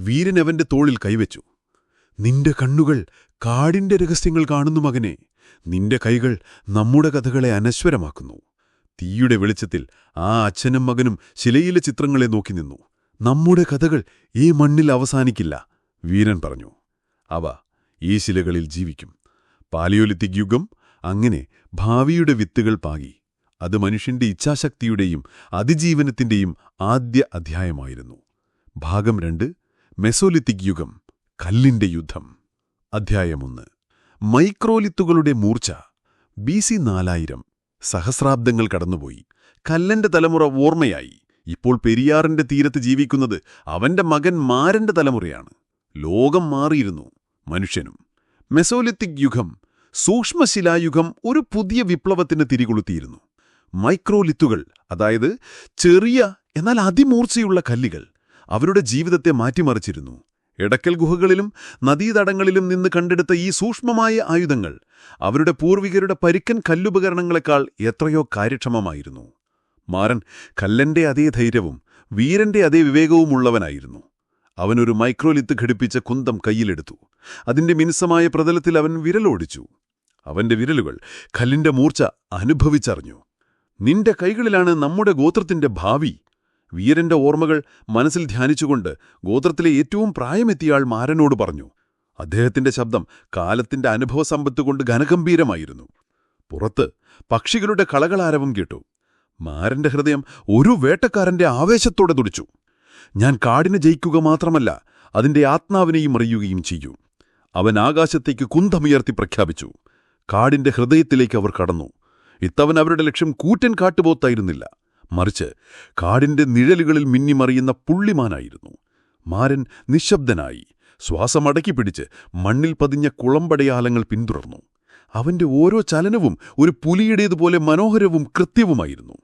വീരൻ അവന്റെ തോളിൽ കൈവച്ചു. നിന്റെ കണ്ണുകൾ കാടിന്റെ രഹസ്യങ്ങൾ കാണുന്നു മകനെ. നിന്റെ കൈകൾ നമ്മുടെ കഥകളെ അനശ്വരമാക്കുന്നു. തീയുടെ വെളിച്ചത്തിൽ ആ അച്ഛനും മകനും ശിലയിലെ ചിത്രങ്ങളെ നോക്കി നിന്നു. നമ്മുടെ കഥകൾ ഈ മണ്ണിൽ അവസാനിക്കില്ല വീരൻ പറഞ്ഞു. അവ ഈ ശിലകളിൽ ജീവിക്കും. പാലിയോലിത്തിക് യുഗം അങ്ങനെ ഭാവിയുടെ വിത്തുകൾ പാകി. അത് മനുഷ്യന്റെ ഇച്ഛാശക്തിയുടെയും അതിജീവനത്തിന്റെയും ആദ്യ അധ്യായമായിരുന്നു. ഭാഗം രണ്ട് മെസോലിത്തിക് യുഗം. കല്ലിന്റെ യുദ്ധം. അധ്യായമൊന്ന് മൈക്രോലിത്തുകളുടെ മൂർച്ച. ബി സി നാലായിരം. സഹസ്രാബ്ദങ്ങൾ കടന്നുപോയി. കല്ലന്റെ തലമുറ ഓർമ്മയായി. ഇപ്പോൾ പെരിയാറിന്റെ തീരത്ത് ജീവിക്കുന്നത് അവന്റെ മകൻ മാരന്റെ തലമുറയാണ്. ലോകം മാറിയിരുന്നു. മനുഷ്യനും. മെസോലിത്തിക് യുഗം. സൂക്ഷ്മശിലായുഗം ഒരു പുതിയ വിപ്ലവത്തിന് തിരികൊളുത്തിയിരുന്നു. മൈക്രോലിത്തുകൾ അതായത് ചെറിയ എന്നാൽ അതിമൂർച്ചയുള്ള കല്ലുകൾ അവരുടെ ജീവിതത്തെ മാറ്റിമറിച്ചിരുന്നു. എടക്കൽ ഗുഹകളിലും നദീതടങ്ങളിലും നിന്ന് കണ്ടെടുത്ത ഈ സൂക്ഷ്മമായ ആയുധങ്ങൾ അവരുടെ പൂർവികരുടെ പരിക്കൻ കല്ലുപകരണങ്ങളെക്കാൾ എത്രയോ കാര്യക്ഷമമായിരുന്നു. മാരൻ കല്ലന്റെ അതേ ധൈര്യവും വീരന്റെ അതേ വിവേകവുമുള്ളവനായിരുന്നു അവനൊരു മൈക്രോലിത്ത് ഘടിപ്പിച്ച കുന്തം കയ്യിലെടുത്തു. അതിന്റെ മിനുസമായ പ്രതലത്തിൽ അവൻ വിരലോടിച്ചു. അവന്റെ വിരലുകൾ കല്ലിന്റെ മൂർച്ച അനുഭവിച്ചറിഞ്ഞു. നിന്റെ കൈകളിലാണ് നമ്മുടെ ഗോത്രത്തിന്റെ ഭാവി വീരന്റെ ഓർമ്മകൾ മനസ്സിൽ ധ്യാനിച്ചുകൊണ്ട് ഗോത്രത്തിലെ ഏറ്റവും പ്രായമെത്തിയാൾ മാരനോട് പറഞ്ഞു അദ്ദേഹത്തിന്റെ ശബ്ദം കാലത്തിന്റെ അനുഭവസമ്പത്ത് കൊണ്ട് ഘനഗംഭീരമായിരുന്നു. പുറത്ത് പക്ഷികളുടെ കളകളാരവം കേട്ടു. മാരന്റെ ഹൃദയം ഒരു വേട്ടക്കാരന്റെ ആവേശത്തോടെ തുടിച്ചു. ഞാൻ കാടിനെ ജയിക്കുക മാത്രമല്ല അതിന്റെ ആത്മാവിനെയും അറിയുകയും ചെയ്യൂ. അവൻ ആകാശത്തേക്ക് കുന്തമുയർത്തി പ്രഖ്യാപിച്ചു. കാടിന്റെ ഹൃദയത്തിലേക്ക് അവർ കടന്നു. ഇത്തവൻ അവരുടെ ലക്ഷ്യം കൂറ്റൻ കാട്ടുപോത്തായിരുന്നില്ല. മറിച്ച് കാടിന്റെ നിഴലുകളിൽ മിന്നിമറിയുന്ന പുള്ളിമാനായിരുന്നു. മാരൻ നിശബ്ദനായി ശ്വാസമടക്കി പിടിച്ച് മണ്ണിൽ പതിഞ്ഞ കുളമ്പടയാലങ്ങൾ പിന്തുടർന്നു. അവന്റെ ഓരോ ചലനവും ഒരു പുലിയുടേതുപോലെ മനോഹരവും കൃത്യവുമായിരുന്നു.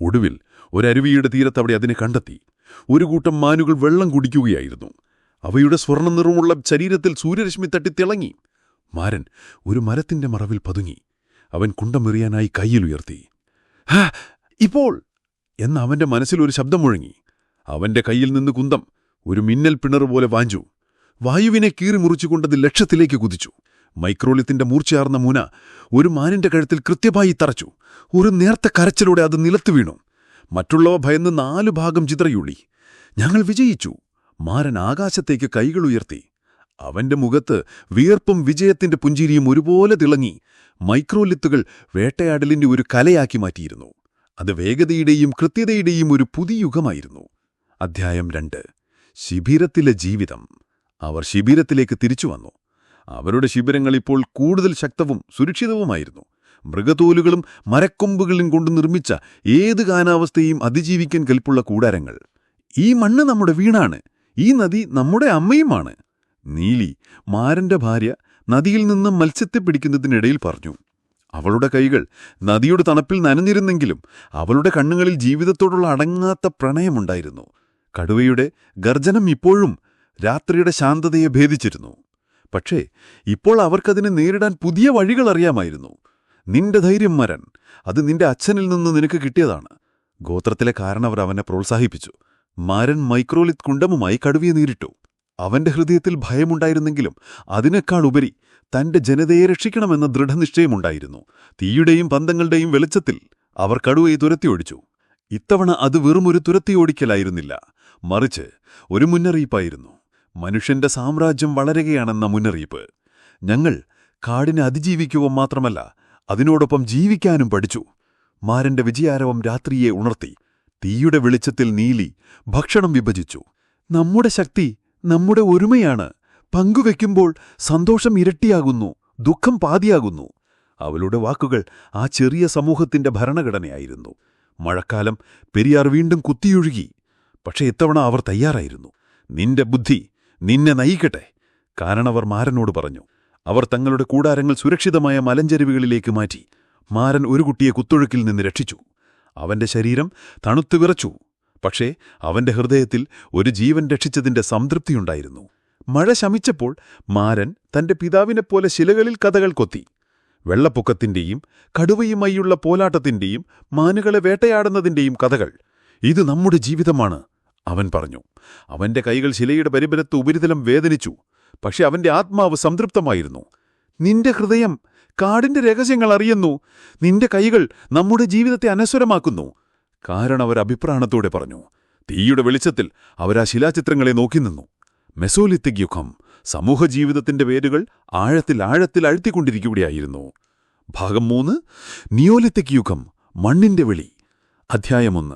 ഒടുവിൽ ഒരരുവിയുടെ തീരത്തവിടെ അതിനെ കണ്ടെത്തി. ഒരു കൂട്ടം മാനുകൾ വെള്ളം കുടിക്കുകയായിരുന്നു. അവയുടെ സ്വർണ നിറമുള്ള ശരീരത്തിൽ സൂര്യരശ്മി തട്ടി തിളങ്ങി. മാരൻ ഒരു മരത്തിന്റെ മറവിൽ പതുങ്ങി. അവൻ കുണ്ടമെറിയാനായി ഹാ ഇപ്പോൾ എന്ന് അവന്റെ മനസ്സിൽ ഒരു ശബ്ദം മുഴങ്ങി. അവന്റെ കയ്യിൽ നിന്ന് കുന്തം ഒരു മിന്നൽ പിണർ പോലെ വാഞ്ചു. വായുവിനെ കീറി മുറിച്ചുകൊണ്ടത് ലക്ഷ്യത്തിലേക്ക് കുതിച്ചു. മൈക്രോലിത്തിന്റെ മൂർച്ചയാർന്ന മൂന ഒരു മാനിന്റെ കഴുത്തിൽ കൃത്യമായി തറച്ചു. ഒരു നേർത്ത കരച്ചിലൂടെ അത് നിലത്ത് വീണു. മറ്റുള്ളവ ഭയന്ന് നാലു ഭാഗം ചിതറിയുള്ളി. ഞങ്ങൾ വിജയിച്ചു. മാരൻ ആകാശത്തേക്ക് കൈകൾ ഉയർത്തി. അവന്റെ മുഖത്ത് വിയർപ്പും വിജയത്തിന്റെ പുഞ്ചിരിയും ഒരുപോലെ തിളങ്ങി. മൈക്രോലിത്തുകൾ വേട്ടയാടലിന്റെ ഒരു കലയാക്കി മാറ്റിയിരുന്നു. അത് വേഗതയുടെയും കൃത്യതയുടെയും ഒരു പുതിയ യുഗമായിരുന്നു അധ്യായം രണ്ട്. ശിബിരത്തിലെ ജീവിതം. അവർ ശിബിരത്തിലേക്ക് തിരിച്ചു വന്നു അവരുടെ ശിബിരങ്ങൾ ഇപ്പോൾ കൂടുതൽ ശക്തവും സുരക്ഷിതവുമായിരുന്നു. മൃഗതോലുകളും മരക്കൊമ്പുകളും കൊണ്ട് നിർമ്മിച്ച ഏത് കാലാവസ്ഥയും അതിജീവിക്കാൻ കെൽപ്പുള്ള കൂടാരങ്ങൾ. ഈ മണ്ണ് നമ്മുടെ വീണാണ് ഈ നദി നമ്മുടെ അമ്മയുമാണ്. നീലി മാരന്റെ ഭാര്യ നദിയിൽ നിന്നും മത്സ്യത്തെ പിടിക്കുന്നതിനിടയിൽ പറഞ്ഞു. അവളുടെ കൈകൾ നദിയുടെ തണുപ്പിൽ നനഞ്ഞിരുന്നെങ്കിലും അവളുടെ കണ്ണുകളിൽ ജീവിതത്തോടുള്ള അടങ്ങാത്ത പ്രണയമുണ്ടായിരുന്നു. കടുവയുടെ ഗർജനം ഇപ്പോഴും രാത്രിയുടെ ശാന്തതയെ ഭേദിച്ചിരുന്നു. പക്ഷേ ഇപ്പോൾ അവർക്കതിനെ നേരിടാൻ പുതിയ വഴികൾ അറിയാമായിരുന്നു. നിന്റെ ധൈര്യം മരൻ അത് നിന്റെ അച്ഛനിൽ നിന്ന് നിനക്ക് കിട്ടിയതാണ്. ഗോത്രത്തിലെ കാരണവർ അവനെ പ്രോത്സാഹിപ്പിച്ചു. മാരൻ മൈക്രോലിത് കുണ്ടമുമായി കടുവയെ നേരിട്ടു. അവന്റെ ഹൃദയത്തിൽ ഭയമുണ്ടായിരുന്നെങ്കിലും അതിനേക്കാൾ ഉപരി തന്റെ ജനതയെ രക്ഷിക്കണമെന്ന ദൃഢനിശ്ചയമുണ്ടായിരുന്നു. തീയുടെയും പന്തങ്ങളുടെയും വെളിച്ചത്തിൽ അവർ കടുവയെ തുരത്തിയൊടിച്ചു ഇത്തവണ അത് വെറുമൊരു തുരത്തിയോടിക്കലായിരുന്നില്ല മറിച്ച് ഒരു മുന്നറിയിപ്പായിരുന്നു. മനുഷ്യന്റെ സാമ്രാജ്യം വളരുകയാണെന്ന മുന്നറിയിപ്പ്. ഞങ്ങൾ കാടിനെ അതിജീവിക്കുക മാത്രമല്ല അതിനോടൊപ്പം ജീവിക്കാനും പഠിച്ചു. മാരന്റെ വിജയാരവം രാത്രിയെ ഉണർത്തി തീയുടെ വെളിച്ചത്തിൽ നീലി ഭക്ഷണം വിഭജിച്ചു. നമ്മുടെ ശക്തി നമ്മുടെ ഒരുമയാണ്. പങ്കുവെക്കുമ്പോൾ സന്തോഷം ഇരട്ടിയാകുന്നു ദുഃഖം പാതിയാകുന്നു. അവളുടെ വാക്കുകൾ ആ ചെറിയ സമൂഹത്തിന്റെ ഭരണഘടനയായിരുന്നു. മഴക്കാലം പെരിയാർ വീണ്ടും കുത്തിയൊഴുകി. പക്ഷേ ഇത്തവണ അവർ തയ്യാറായിരുന്നു. നിന്റെ ബുദ്ധി നിന്നെ നയിക്കട്ടെ കാരണവർ മാരനോട് പറഞ്ഞു. അവർ തങ്ങളുടെ കൂടാരങ്ങൾ സുരക്ഷിതമായ മലഞ്ചെരുവുകളിലേക്ക് മാറ്റി. മാരൻ ഒരു കുട്ടിയെ കുത്തൊഴുക്കിൽ നിന്ന് രക്ഷിച്ചു. അവന്റെ ശരീരം തണുത്തു വിറച്ചു. പക്ഷേ അവന്റെ ഹൃദയത്തിൽ ഒരു ജീവൻ രക്ഷിച്ചതിന്റെ സംതൃപ്തിയുണ്ടായിരുന്നു. മഴ ശമിച്ചപ്പോൾ മാരൻ തന്റെ പിതാവിനെപ്പോലെ ശിലകളിൽ കഥകൾ കൊത്തി. വെള്ളപ്പൊക്കത്തിന്റെയും കടുവയുമായുള്ള പോലാട്ടത്തിന്റെയും മാനുകളെ വേട്ടയാടുന്നതിന്റെയും കഥകൾ. ഇത് നമ്മുടെ ജീവിതമാണ് അവൻ പറഞ്ഞു. അവന്റെ കൈകൾ ശിലയുടെ പരിബലത്ത് ഉപരിതലം വേദനിച്ചു. പക്ഷെ അവന്റെ ആത്മാവ് സംതൃപ്തമായിരുന്നു. നിന്റെ ഹൃദയം കാടിന്റെ രഹസ്യങ്ങൾ അറിയുന്നു. നിന്റെ കൈകൾ നമ്മുടെ ജീവിതത്തെ അനശ്വരമാക്കുന്നു. അവർ അഭിപ്രാണത്തോടെ പറഞ്ഞു. തീയുടെ വെളിച്ചത്തിൽ അവരാ ശിലാചിത്രങ്ങളെ നോക്കി നിന്നു. മെസോലിത്തിക് യുഗം സമൂഹ ജീവിതത്തിന്റെ വേരുകൾ ആഴത്തിൽ ആഴത്തിൽ അഴുത്തിക്കൊണ്ടിരിക്കുകയായിരുന്നു. ഭാഗം മൂന്ന് നിയോലിത്തിക് യുഗം മണ്ണിന്റെ വിളി. അധ്യായമൊന്ന്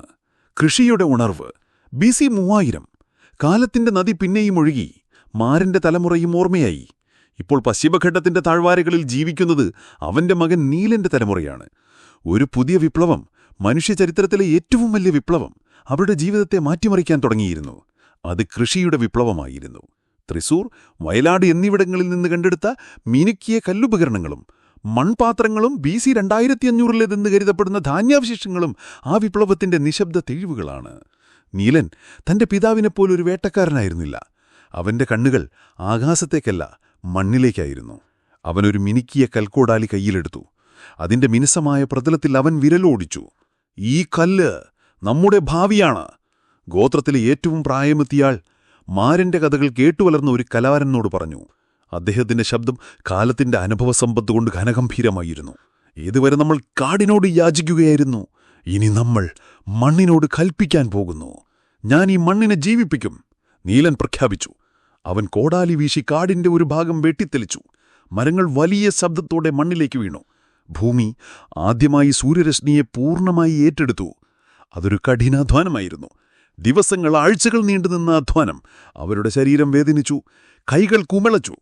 കൃഷിയുടെ ഉണർവ്. ബി സി മൂവായിരം. കാലത്തിന്റെ നദി പിന്നെയും ഒഴുകി. മാരന്റെ തലമുറയും ഓർമ്മയായി. ഇപ്പോൾ പശ്ചിമഘട്ടത്തിന്റെ താഴ്വാരകളിൽ ജീവിക്കുന്നത് അവന്റെ മകൻ നീലന്റെ തലമുറയാണ്. ഒരു പുതിയ വിപ്ലവം മനുഷ്യചരിത്രത്തിലെ ഏറ്റവും വലിയ വിപ്ലവം അവരുടെ ജീവിതത്തെ മാറ്റിമറിക്കാൻ തുടങ്ങിയിരുന്നു. അത് കൃഷിയുടെ വിപ്ലവമായിരുന്നു. തൃശൂർ വയലാട് എന്നിവിടങ്ങളിൽ നിന്ന് കണ്ടെടുത്ത മിനുക്കിയ കല്ലുപകരണങ്ങളും മൺപാത്രങ്ങളും ബി സി രണ്ടായിരത്തി അഞ്ഞൂറിലേതെന്ന് കരുതപ്പെടുന്ന ധാന്യാവശിഷ്ടങ്ങളും ആ വിപ്ലവത്തിന്റെ നിശബ്ദ തെഴിവുകളാണ് നീലൻ തന്റെ പിതാവിനെപ്പോലൊരു വേട്ടക്കാരനായിരുന്നില്ല. അവന്റെ കണ്ണുകൾ ആകാശത്തേക്കല്ല മണ്ണിലേക്കായിരുന്നു. അവനൊരു മിനുക്കിയ കൽക്കോടാലി കയ്യിലെടുത്തു. അതിന്റെ മിനുസമായ പ്രതലത്തിൽ അവൻ വിരലോടിച്ചു. ഈ കല്ല് നമ്മുടെ ഭാവിയാണ്. ഗോത്രത്തിലെ ഏറ്റവും പ്രായമെത്തിയാൾ മാരന്റെ കഥകൾ കേട്ടുവലർന്ന ഒരു കലാകാരനോട് പറഞ്ഞു. അദ്ദേഹത്തിന്റെ ശബ്ദം കാലത്തിന്റെ അനുഭവസമ്പത്ത് കൊണ്ട് ഘനഗംഭീരമായിരുന്നു. ഇതുവരെ നമ്മൾ കാടിനോട് യാചിക്കുകയായിരുന്നു. ഇനി നമ്മൾ മണ്ണിനോട് കൽപ്പിക്കാൻ പോകുന്നു. ഞാൻ ഈ മണ്ണിനെ ജീവിപ്പിക്കും. നീലൻ പ്രഖ്യാപിച്ചു. അവൻ കോടാലി വീശി കാടിന്റെ ഒരു ഭാഗം വെട്ടിത്തെളിച്ചു. മരങ്ങൾ വലിയ ശബ്ദത്തോടെ മണ്ണിലേക്ക് വീണു. ഭൂമി ആദ്യമായി സൂര്യരശ്മിയെ പൂർണമായി ഏറ്റെടുത്തു. അതൊരു കഠിനാധ്വാനമായിരുന്നു. ദിവസങ്ങൾ ആഴ്ചകൾ നീണ്ടുനിന്ന അധ്വാനം. അവരുടെ ശരീരം വേദനിച്ചു. കൈകൾ കുമിളച്ചു.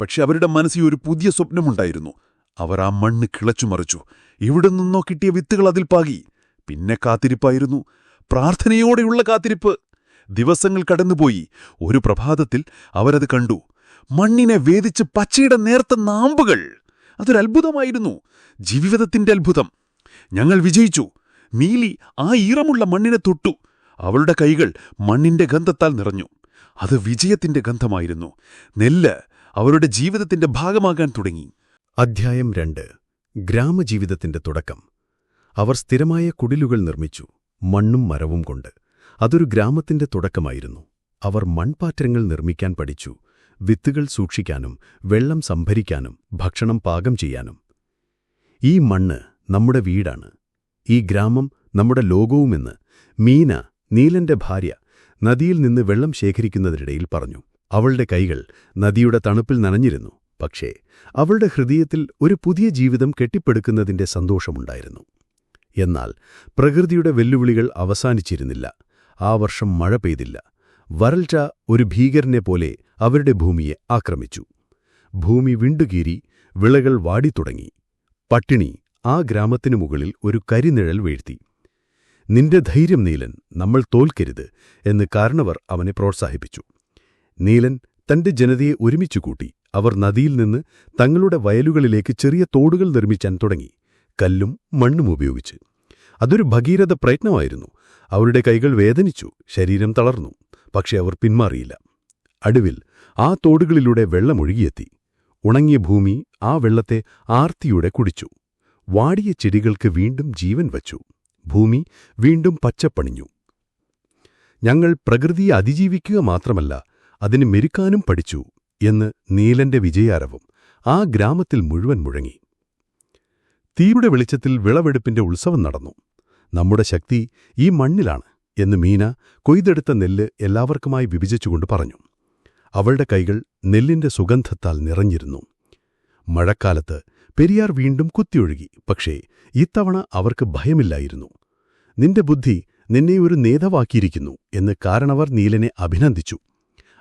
പക്ഷെ അവരുടെ മനസ്സിൽ ഒരു പുതിയ സ്വപ്നമുണ്ടായിരുന്നു. അവർ ആ മണ്ണ് കിളച്ചുമറിച്ചു ഇവിടെ നിന്നോ കിട്ടിയ വിത്തുകൾ അതിൽ പാകി. പിന്നെ കാത്തിരിപ്പായിരുന്നു. പ്രാർത്ഥനയോടെയുള്ള കാത്തിരിപ്പ്. ദിവസങ്ങൾ കടന്നുപോയി. ഒരു പ്രഭാതത്തിൽ അവരത് കണ്ടു. മണ്ണിനെ വേദിച്ച് പച്ചയുടെ നേർത്ത നാമ്പുകൾ. അതൊരത്ഭുതമായിരുന്നു ജീവിതത്തിന്റെ അത്ഭുതം. ഞങ്ങൾ വിജയിച്ചു. നീലി ആ ഈറമുള്ള മണ്ണിനെ തൊട്ടു. അവളുടെ കൈകൾ മണ്ണിന്റെ ഗന്ധത്താൽ നിറഞ്ഞു. അത് വിജയത്തിന്റെ ഗന്ധമായിരുന്നു. നെല്ല് അവരുടെ ജീവിതത്തിന്റെ ഭാഗമാകാൻ തുടങ്ങി. അധ്യായം രണ്ട്. ഗ്രാമജീവിതത്തിന്റെ തുടക്കം. അവർ സ്ഥിരമായ കുടിലുകൾ നിർമ്മിച്ചു മണ്ണും മരവും കൊണ്ട്. അതൊരു ഗ്രാമത്തിന്റെ തുടക്കമായിരുന്നു. അവർ മൺപാത്രങ്ങൾ നിർമ്മിക്കാൻ പഠിച്ചു വിത്തുകൾ സൂക്ഷിക്കാനും വെള്ളം സംഭരിക്കാനും ഭക്ഷണം പാകം ചെയ്യാനും. ഈ മണ്ണ് നമ്മുടെ വീടാണ്. ഈ ഗ്രാമം നമ്മുടെ ലോകവുമെന്ന് മീന നീലന്റെ ഭാര്യ നദിയിൽ നിന്ന് വെള്ളം ശേഖരിക്കുന്നതിനിടയിൽ പറഞ്ഞു അവളുടെ കൈകൾ നദിയുടെ തണുപ്പിൽ നനഞ്ഞിരുന്നു പക്ഷേ അവളുടെ ഹൃദയത്തിൽ ഒരു പുതിയ ജീവിതം കെട്ടിപ്പടുക്കുന്നതിന്റെ സന്തോഷമുണ്ടായിരുന്നു. എന്നാൽ പ്രകൃതിയുടെ വെല്ലുവിളികൾ അവസാനിച്ചിരുന്നില്ല ആ വർഷം മഴ പെയ്തില്ല. വരൾച്ച ഒരു ഭീകരനെ പോലെ അവരുടെ ഭൂമിയെ ആക്രമിച്ചു. ഭൂമി വിണ്ടുകീരി വിളകൾ വാടിത്തുടങ്ങി. പട്ടിണി ആ ഗ്രാമത്തിനു മുകളിൽ ഒരു കരിനിഴൽ വീഴ്ത്തി. നിന്റെ ധൈര്യം നീലൻ നമ്മൾ തോൽക്കരുത് എന്ന് കാരണവർ അവനെ പ്രോത്സാഹിപ്പിച്ചു. നീലൻ തന്റെ ജനതയെ ഒരുമിച്ചു കൂട്ടി അവർ നദിയിൽ നിന്ന് തങ്ങളുടെ വയലുകളിലേക്ക് ചെറിയ തോടുകൾ നിർമ്മിക്കാൻ തുടങ്ങി കല്ലും മണ്ണും ഉപയോഗിച്ച്. അതൊരു ഭഗീരഥ പ്രയത്നമായിരുന്നു. അവരുടെ കൈകൾ വേദനിച്ചു ശരീരം തളർന്നു പക്ഷെ അവർ പിന്മാറിയില്ല. അടുവിൽ ആ തോടുകളിലൂടെ വെള്ളമൊഴുകിയെത്തി ഉണങ്ങിയ ഭൂമി ആ വെള്ളത്തെ ആർത്തിയോടെ കുടിച്ചു. വാടിയ ചെടികൾക്ക് വീണ്ടും ജീവൻ വച്ചു. ഭൂമി വീണ്ടും പച്ചപ്പണിഞ്ഞു. ഞങ്ങൾ പ്രകൃതിയെ അതിജീവിക്കുക മാത്രമല്ല അതിന് മെരുക്കാനും പഠിച്ചു എന്ന് നീലന്റെ വിജയാരവം ആ ഗ്രാമത്തിൽ മുഴുവൻ മുഴങ്ങി. തീയുടെ വെളിച്ചത്തിൽ വിളവെടുപ്പിന്റെ ഉത്സവം നടന്നു. നമ്മുടെ ശക്തി ഈ മണ്ണിലാണ് എന്ന് മീന കൊയ്തെടുത്ത നെല്ല് എല്ലാവർക്കുമായി വിഭജിച്ചുകൊണ്ട് പറഞ്ഞു. അവളുടെ കൈകൾ നെല്ലിന്റെ സുഗന്ധത്താൽ നിറഞ്ഞിരുന്നു. മഴക്കാലത്ത് പെരിയാർ വീണ്ടും കുത്തിയൊഴുകി. പക്ഷേ ഇത്തവണ അവർക്ക് ഭയമില്ലായിരുന്നു. നിന്റെ ബുദ്ധി നിന്നെ ഒരു നേതാവാക്കിയിരിക്കുന്നു എന്ന് കാരണവർ നീലനെ അഭിനന്ദിച്ചു.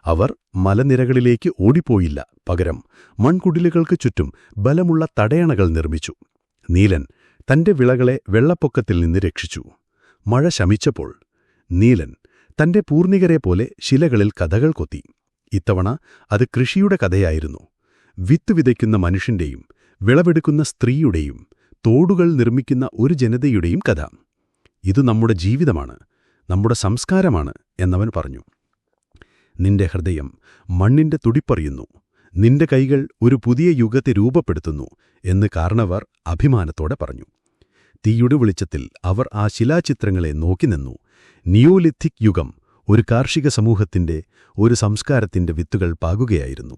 അവർ മലനിരകളിലേക്ക് ഓടിപ്പോയില്ല. പകരം മൺകുടിലുകൾക്ക് ചുറ്റും ബലമുള്ള തടയണകൾ നിർമ്മിച്ചു. നീലൻ തന്റെ വിളകളെ വെള്ളപ്പൊക്കത്തിൽ നിന്ന് രക്ഷിച്ചു. മഴ ശമിച്ചപ്പോൾ നീലൻ തന്റെ പൂർണികരെ പോലെ ശിലകളിൽ കഥകൾ കൊത്തി. ഇത്തവണ അത് കൃഷിയുടെ കഥയായിരുന്നു. വിത്ത് വിതയ്ക്കുന്ന മനുഷ്യന്റെയും വിളവെടുക്കുന്ന സ്ത്രീയുടെയും തോടുകൾ നിർമ്മിക്കുന്ന ഒരു ജനതയുടെയും കഥ. ഇത് നമ്മുടെ ജീവിതമാണ് നമ്മുടെ സംസ്കാരമാണ് എന്നവൻ പറഞ്ഞു. നിന്റെ ഹൃദയം മണ്ണിന്റെ തുടിപ്പറിയുന്നു നിന്റെ കൈകൾ ഒരു പുതിയ യുഗത്തെ രൂപപ്പെടുത്തുന്നു എന്ന് കാരണവർ അഭിമാനത്തോടെ പറഞ്ഞു. തീയുടെ വെളിച്ചത്തിൽ അവർ ആ ശിലാചിത്രങ്ങളെ നോക്കി നിന്നു. നിയോലിത്തിക് യുഗം ഒരു കാർഷിക സമൂഹത്തിന്റെ ഒരു സംസ്കാരത്തിന്റെ വിത്തുകൾ പാകുകയായിരുന്നു.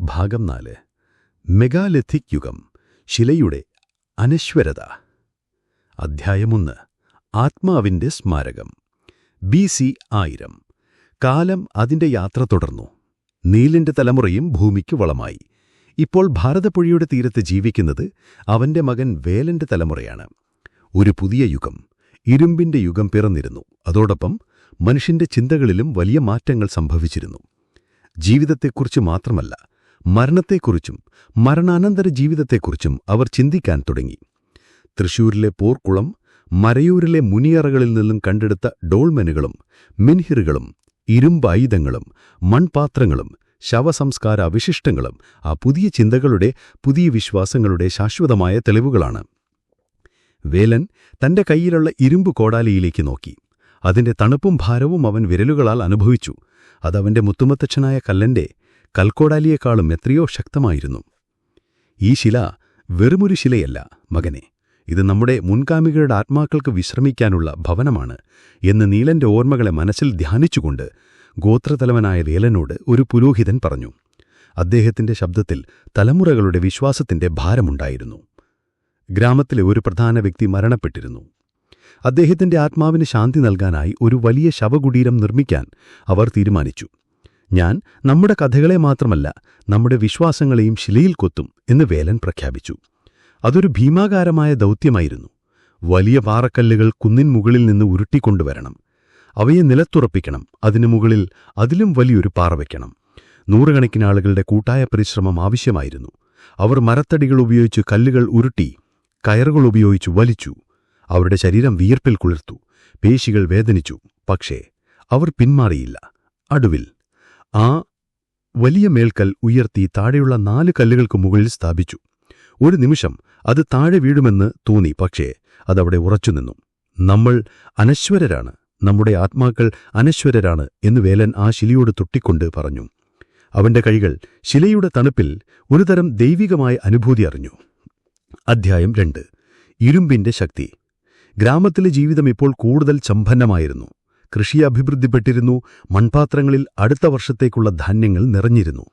ഭാഗം നാല്. മെഗാലിഥിക് യുഗം ശിലയുടെ അനശ്വരത. അധ്യായമൊന്ന് ആത്മാവിന്റെ സ്മാരകം. ബി സി ആയിരം. കാലം അതിന്റെ യാത്ര തുടർന്നു. നീലിന്റെ തലമുറയും ഭൂമിക്ക് വളമായി. ഇപ്പോൾ ഭാരതപ്പുഴയുടെ തീരത്ത് ജീവിക്കുന്നത് അവന്റെ മകൻ വേലന്റെ തലമുറയാണ്. ഒരു പുതിയ യുഗം ഇരുമ്പിന്റെ യുഗം പിറന്നിരുന്നു. അതോടൊപ്പം മനുഷ്യന്റെ ചിന്തകളിലും വലിയ മാറ്റങ്ങൾ സംഭവിച്ചിരുന്നു. ജീവിതത്തെക്കുറിച്ച് മാത്രമല്ല മരണത്തെക്കുറിച്ചും മരണാനന്തര ജീവിതത്തെക്കുറിച്ചും അവർ ചിന്തിക്കാൻ തുടങ്ങി. തൃശൂരിലെ പോർക്കുളം മരയൂരിലെ മുനിയറകളിൽ നിന്നും കണ്ടെടുത്ത ഡോൾമെനുകളും മിൻഹിറുകളും ഇരുമ്പായുധങ്ങളും മൺപാത്രങ്ങളും ശവസംസ്കാര അവശിഷ്ടങ്ങളും ആ പുതിയ ചിന്തകളുടെ പുതിയ വിശ്വാസങ്ങളുടെ ശാശ്വതമായ തെളിവുകളാണ്. വേലൻ തന്റെ കൈയിലുള്ള ഇരുമ്പ് കോടാലിയിലേക്ക് നോക്കി. അതിന്റെ തണുപ്പും ഭാരവും അവൻ വിരലുകളാൽ അനുഭവിച്ചു. അതവന്റെ മുത്തുമത്തച്ഛനായ കല്ലന്റെ കൽക്കോടാലിയേക്കാളും എത്രയോ ശക്തമായിരുന്നു. ഈ ശില വെറുമൊരു ശിലയല്ല മകനെ. ഇത് നമ്മുടെ മുൻകാമികളുടെ ആത്മാക്കൾക്ക് വിശ്രമിക്കാനുള്ള ഭവനമാണ് എന്ന് നീലന്റെ ഓർമ്മകളെ മനസ്സിൽ ധ്യാനിച്ചുകൊണ്ട് ഗോത്രതലവനായ വേലനോട് ഒരു പുരോഹിതൻ പറഞ്ഞു. അദ്ദേഹത്തിന്റെ ശബ്ദത്തിൽ തലമുറകളുടെ വിശ്വാസത്തിന്റെ ഭാരമുണ്ടായിരുന്നു. ഗ്രാമത്തിലെ ഒരു പ്രധാന വ്യക്തി മരണപ്പെട്ടിരുന്നു. അദ്ദേഹത്തിന്റെ ആത്മാവിന് ശാന്തി നൽകാനായി ഒരു വലിയ ശവകുടീരം നിർമ്മിക്കാൻ അവർ തീരുമാനിച്ചു. ഞാൻ നമ്മുടെ കഥകളെ മാത്രമല്ല നമ്മുടെ വിശ്വാസങ്ങളെയും ശിലയിൽ കൊത്തും എന്ന് വേലൻ പ്രഖ്യാപിച്ചു. അതൊരു ഭീമാകാരമായ ദൗത്യമായിരുന്നു. വലിയ പാറക്കല്ലുകൾ കുന്നിൻ മുകളിൽ നിന്ന് ഉരുട്ടിക്കൊണ്ടുവരണം. അവയെ നിലത്തുറപ്പിക്കണം. അതിനു മുകളിൽ അതിലും വലിയൊരു പാറ വയ്ക്കണം നൂറുകണക്കിന് ആളുകളുടെ കൂട്ടായ പരിശ്രമം ആവശ്യമായിരുന്നു. അവർ മരത്തടികൾ ഉപയോഗിച്ച് കല്ലുകൾ ഉരുട്ടി കയറുകൾ ഉപയോഗിച്ച് വലിച്ചു. അവരുടെ ശരീരം വിയർപ്പിൽ കുളിർത്തു. പേശികൾ വേദനിച്ചു. പക്ഷേ അവർ പിന്മാറിയില്ല. അടുവിൽ ആ വലിയ മേൽക്കൽ ഉയർത്തി താഴെയുള്ള നാല് കല്ലുകൾക്ക് മുകളിൽ സ്ഥാപിച്ചു. ഒരു നിമിഷം അത് താഴെ വീഴുമെന്ന് തോന്നി പക്ഷേ അതവിടെ ഉറച്ചുനിന്നു. നമ്മൾ അനശ്വരരാണ്. നമ്മുടെ ആത്മാക്കൾ അനശ്വരരാണ് എന്ന് വേലൻ ആ ശിലിയോട് തൊട്ടിക്കൊണ്ട് പറഞ്ഞു. അവന്റെ കൈകൾ ശിലയുടെ തണുപ്പിൽ ഒരുതരം ദൈവികമായ അനുഭൂതി അറിഞ്ഞു. അധ്യായം രണ്ട്. ഇരുമ്പിന്റെ ശക്തി. ഗ്രാമത്തിലെ ജീവിതം ഇപ്പോൾ കൂടുതൽ സമ്പന്നമായിരുന്നു കൃഷി അഭിവൃദ്ധിപ്പെട്ടിരുന്നു മൺപാത്രങ്ങളിൽ അടുത്ത വർഷത്തേക്കുള്ള ധാന്യങ്ങൾ നിറഞ്ഞിരുന്നു.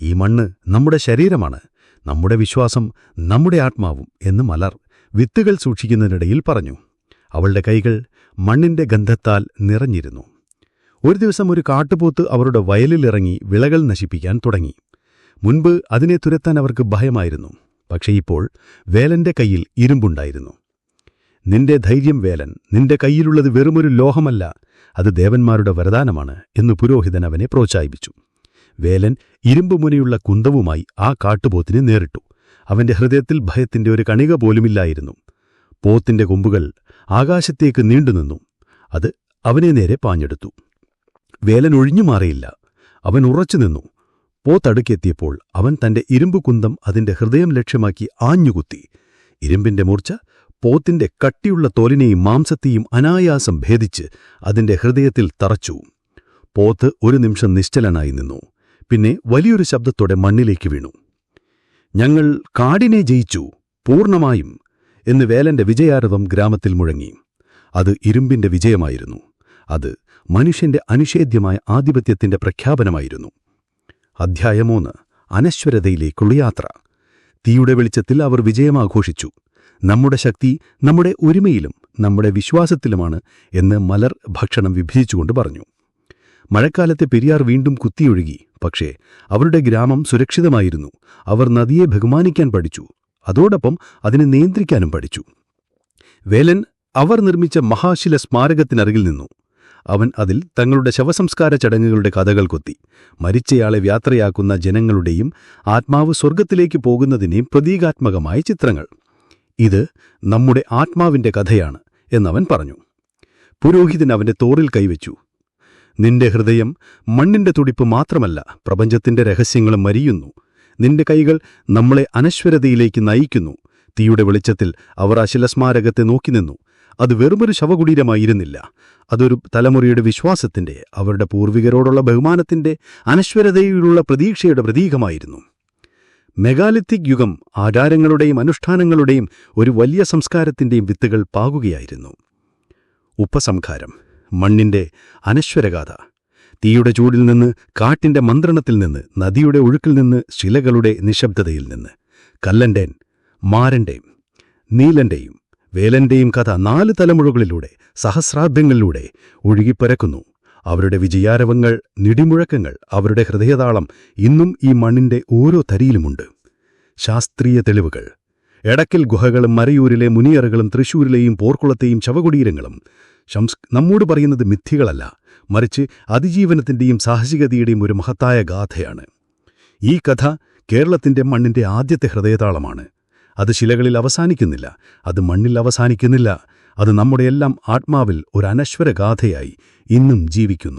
ഈ മണ്ണ് നമ്മുടെ ശരീരമാണ് നമ്മുടെ വിശ്വാസം നമ്മുടെ ആത്മാവും എന്ന് മലർ വിത്തുകൾ സൂക്ഷിക്കുന്നതിനിടയിൽ പറഞ്ഞു. അവളുടെ കൈകൾ മണ്ണിന്റെ ഗന്ധത്താൽ നിറഞ്ഞിരുന്നു. ഒരു ദിവസം ഒരു കാട്ടുപോത്ത് അവരുടെ വയലിലിറങ്ങി വിളകൾ നശിപ്പിക്കാൻ തുടങ്ങി. മുൻപ് അതിനെ തുരത്താൻ അവർക്ക് ഭയമായിരുന്നു. പക്ഷേ ഇപ്പോൾ വേലന്റെ കയ്യിൽ ഇരുമ്പുണ്ടായിരുന്നു. നിന്റെ ധൈര്യം വേലൻ നിന്റെ കയ്യിലുള്ളത് വെറുമൊരു ലോഹമല്ല അത് ദേവന്മാരുടെ വരദാനമാണ് എന്ന് പുരോഹിതൻ അവനെ പ്രോത്സാഹിപ്പിച്ചു. വേലൻ ഇരുമ്പുമുനയുള്ള കുന്തവുമായി ആ കാട്ടുപോത്തിനെ നേരിട്ടു. അവന്റെ ഹൃദയത്തിൽ ഭയത്തിന്റെ ഒരു കണിക പോലുമില്ലായിരുന്നു. പോത്തിന്റെ കൊമ്പുകൾ ആകാശത്തേക്ക് നീണ്ടുനിന്നു അത് അവനെ നേരെ പാഞ്ഞെടുത്തു. വേലൻ ഒഴിഞ്ഞു മാറിയില്ല. അവൻ ഉറച്ചു ഉറച്ചുനിന്നു പോത്തടുക്കെത്തിയപ്പോൾ അവൻ തന്റെ ഇരുമ്പുകുന്തം അതിന്റെ ഹൃദയം ലക്ഷ്യമാക്കി ആഞ്ഞുകുത്തി. ഇരുമ്പിന്റെ മൂർച്ച പോത്തിന്റെ കട്ടിയുള്ള തോലിനെയും മാംസത്തെയും അനായാസം ഭേദിച്ച് അതിന്റെ ഹൃദയത്തിൽ തറച്ചു. പോത്ത് ഒരു നിമിഷം നിശ്ചലനായി നിന്നു. പിന്നെ വലിയൊരു ശബ്ദത്തോടെ മണ്ണിലേക്ക് വീണു. ഞങ്ങൾ കാടിനെ ജയിച്ചു പൂർണമായും എന്ന് വേലന്റെ വിജയാരവം ഗ്രാമത്തിൽ മുഴങ്ങി. അത് ഇരുമ്പിന്റെ വിജയമായിരുന്നു. അത് മനുഷ്യന്റെ അനിഷേധ്യമായ ആധിപത്യത്തിന്റെ പ്രഖ്യാപനമായിരുന്നു. അധ്യായമൂന്ന് അനശ്വരതയിലേക്കുള്ള യാത്ര. തീയുടെ വെളിച്ചത്തിൽ അവർ വിജയമാഘോഷിച്ചു. നമ്മുടെ ശക്തി നമ്മുടെ ഒരുമയിലും നമ്മുടെ വിശ്വാസത്തിലുമാണ് എന്ന് മലർ ഭക്ഷണം വിഭജിച്ചുകൊണ്ട് പറഞ്ഞു. മഴക്കാലത്തെ പെരിയാർ വീണ്ടും കുത്തിയൊഴുകി പക്ഷേ അവരുടെ ഗ്രാമം സുരക്ഷിതമായിരുന്നു. അവർ നദിയെ ബഹുമാനിക്കാൻ പഠിച്ചു അതോടൊപ്പം അതിനെ നിയന്ത്രിക്കാനും പഠിച്ചു. വേലൻ അവർ നിർമ്മിച്ച മഹാശില സ്മാരകത്തിനരികിൽ നിന്നു. അവൻ അതിൽ തങ്ങളുടെ ശവസംസ്കാര ചടങ്ങുകളുടെ കഥകൾ കൊത്തി മരിച്ചയാളെ യാത്രയാക്കുന്ന ജനങ്ങളുടെയും ആത്മാവ് സ്വർഗത്തിലേക്ക് പോകുന്നതിനെയും പ്രതീകാത്മകമായ ചിത്രങ്ങൾ. ഇത് നമ്മുടെ ആത്മാവിന്റെ കഥയാണ് എന്നവൻ പറഞ്ഞു. പുരോഹിതൻ അവന്റെ തോറിൽ കൈവച്ചു. നിന്റെ ഹൃദയം മണ്ണിന്റെ തുടിപ്പ് മാത്രമല്ല പ്രപഞ്ചത്തിന്റെ രഹസ്യങ്ങളും മരിയുന്നു. നിന്റെ കൈകൾ നമ്മളെ അനശ്വരതയിലേക്ക് നയിക്കുന്നു. തീയുടെ വെളിച്ചത്തിൽ അവർ അശിലസ്മാരകത്തെ നോക്കി നിന്നു. അത് വെറുമൊരു ശവകുടീരമായിരുന്നില്ല. അതൊരു തലമുറയുടെ വിശ്വാസത്തിന്റെ അവരുടെ പൂർവികരോടുള്ള ബഹുമാനത്തിന്റെ അനശ്വരതയിലുള്ള പ്രതീക്ഷയുടെ പ്രതീകമായിരുന്നു. മെഗാലിത്തിക് യുഗം ആചാരങ്ങളുടെയും അനുഷ്ഠാനങ്ങളുടെയും ഒരു വലിയ സംസ്കാരത്തിന്റെയും വിത്തുകൾ പാകുകയായിരുന്നു. ഉപസംഹാരം മണ്ണിന്റെ അനശ്വരഗാഥ തീയുടെ ചൂടിൽ നിന്ന് കാട്ടിന്റെ മന്ത്രണത്തിൽ നിന്ന് നദിയുടെ ഒഴുക്കിൽ നിന്ന് ശിലകളുടെ നിശബ്ദതയിൽ നിന്ന് കല്ലന്റെൻ മാരന്റെയും നീലന്റെയും വേലന്റെയും കഥ നാല് തലമുഴകളിലൂടെ സഹസ്രാബ്ദങ്ങളിലൂടെ ഒഴുകിപ്പരക്കുന്നു. അവരുടെ വിജയാരവങ്ങൾ നിടിമുഴക്കങ്ങൾ അവരുടെ ഹൃദയതാളം ഇന്നും ഈ മണ്ണിന്റെ ഓരോ തരിയിലുമുണ്ട്. ശാസ്ത്രീയ തെളിവുകൾ. എടക്കൽ ഗുഹകളും മരയൂരിലെ മുനിയറുകളും തൃശൂരിലെയും പോർക്കുളത്തെയും ശവകുടീരങ്ങളും. ശംസ് നമ്മോട് പറയുന്നത് മിഥ്യകളല്ല. മറിച്ച് അതിജീവനത്തിന്റെയും സാഹസികതയുടെയും ഒരു മഹത്തായ ഗാഥയാണ്. ഈ കഥ കേരളത്തിന്റെ മണ്ണിന്റെ ആദ്യത്തെ ഹൃദയതാളമാണ്. അത് ശിലകളിൽ അവസാനിക്കുന്നില്ല. അത് മണ്ണിൽ അവസാനിക്കുന്നില്ല. അത് നമ്മുടെയെല്ലാം ആത്മാവിൽ ഒരു അനശ്വരഗാഥയായി ഇന്നും ജീവിക്കുന്നു.